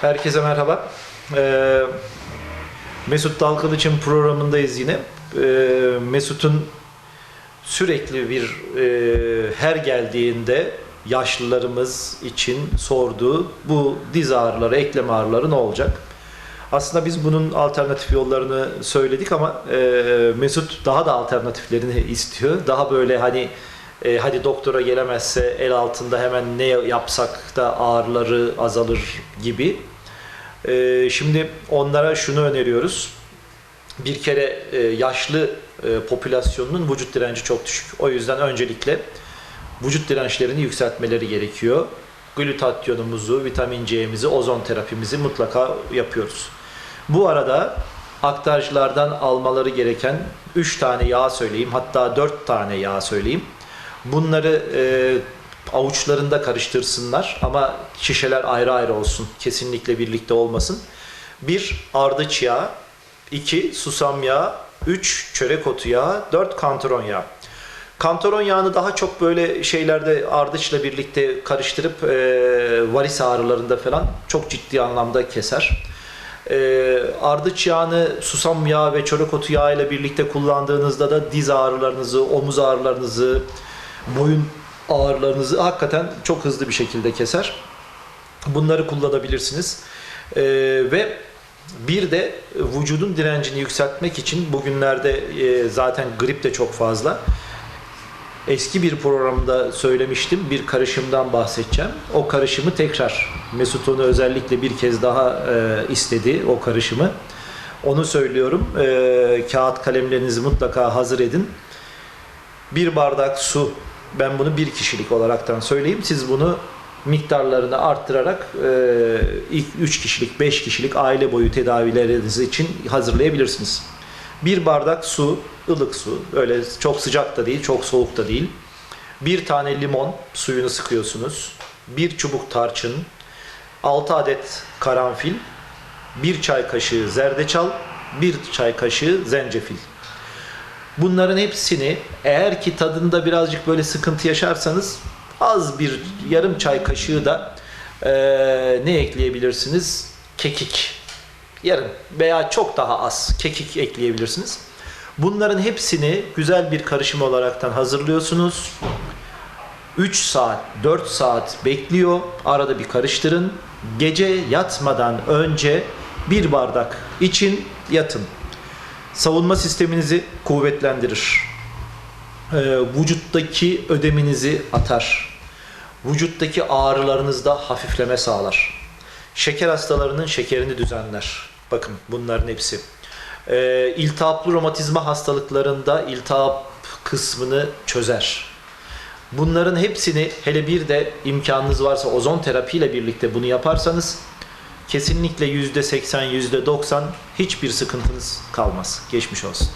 Herkese merhaba. Ee, Mesut Dalkılıç'ın programındayız yine. Ee, Mesut'un sürekli bir e, her geldiğinde yaşlılarımız için sorduğu bu diz ağrıları, eklem ağrıları ne olacak? Aslında biz bunun alternatif yollarını söyledik ama e, Mesut daha da alternatiflerini istiyor. Daha böyle hani e, hadi doktora gelemezse el altında hemen ne yapsak da ağrıları azalır gibi. E, şimdi onlara şunu öneriyoruz. Bir kere e, yaşlı e, popülasyonunun vücut direnci çok düşük. O yüzden öncelikle vücut dirençlerini yükseltmeleri gerekiyor. Glutatyonumuzu, vitamin C'mizi, ozon terapimizi mutlaka yapıyoruz. Bu arada aktarcılardan almaları gereken 3 tane yağ söyleyeyim. Hatta 4 tane yağ söyleyeyim. Bunları e, avuçlarında karıştırsınlar ama şişeler ayrı ayrı olsun. Kesinlikle birlikte olmasın. 1. Ardıç yağı 2. Susam yağı 3. Çörek otu yağı 4. Kantaron yağı. Kantaron yağını daha çok böyle şeylerde ardıçla birlikte karıştırıp e, varis ağrılarında falan çok ciddi anlamda keser. E, ardıç yağını susam yağı ve çörek otu yağı ile birlikte kullandığınızda da diz ağrılarınızı, omuz ağrılarınızı, boyun ağrılarınızı hakikaten çok hızlı bir şekilde keser. Bunları kullanabilirsiniz. E, ve bir de vücudun direncini yükseltmek için bugünlerde e, zaten grip de çok fazla. Eski bir programda söylemiştim. Bir karışımdan bahsedeceğim. O karışımı tekrar Mesut onu özellikle bir kez daha e, istedi o karışımı. Onu söylüyorum. E, kağıt kalemlerinizi mutlaka hazır edin. Bir bardak su. Ben bunu bir kişilik olaraktan söyleyeyim. Siz bunu miktarlarını arttırarak e, ilk 3 kişilik, 5 kişilik aile boyu tedavileriniz için hazırlayabilirsiniz. Bir bardak su, ılık su, öyle çok sıcak da değil, çok soğuk da değil. Bir tane limon suyunu sıkıyorsunuz. Bir çubuk tarçın, 6 adet karanfil, bir çay kaşığı zerdeçal, bir çay kaşığı zencefil. Bunların hepsini eğer ki tadında birazcık böyle sıkıntı yaşarsanız az bir yarım çay kaşığı da eee, ne ekleyebilirsiniz? Kekik. Yarım veya çok daha az kekik ekleyebilirsiniz. Bunların hepsini güzel bir karışım olaraktan hazırlıyorsunuz. 3 saat, 4 saat bekliyor. Arada bir karıştırın. Gece yatmadan önce bir bardak için yatın. Savunma sisteminizi kuvvetlendirir. Ee, vücuttaki ödeminizi atar. Vücuttaki ağrılarınızda hafifleme sağlar. Şeker hastalarının şekerini düzenler. Bakın bunların hepsi. Ee, iltihaplı romatizma hastalıklarında iltihap kısmını çözer. Bunların hepsini hele bir de imkanınız varsa ozon terapiyle birlikte bunu yaparsanız kesinlikle %80, %90 hiçbir sıkıntınız kalmaz. Geçmiş olsun.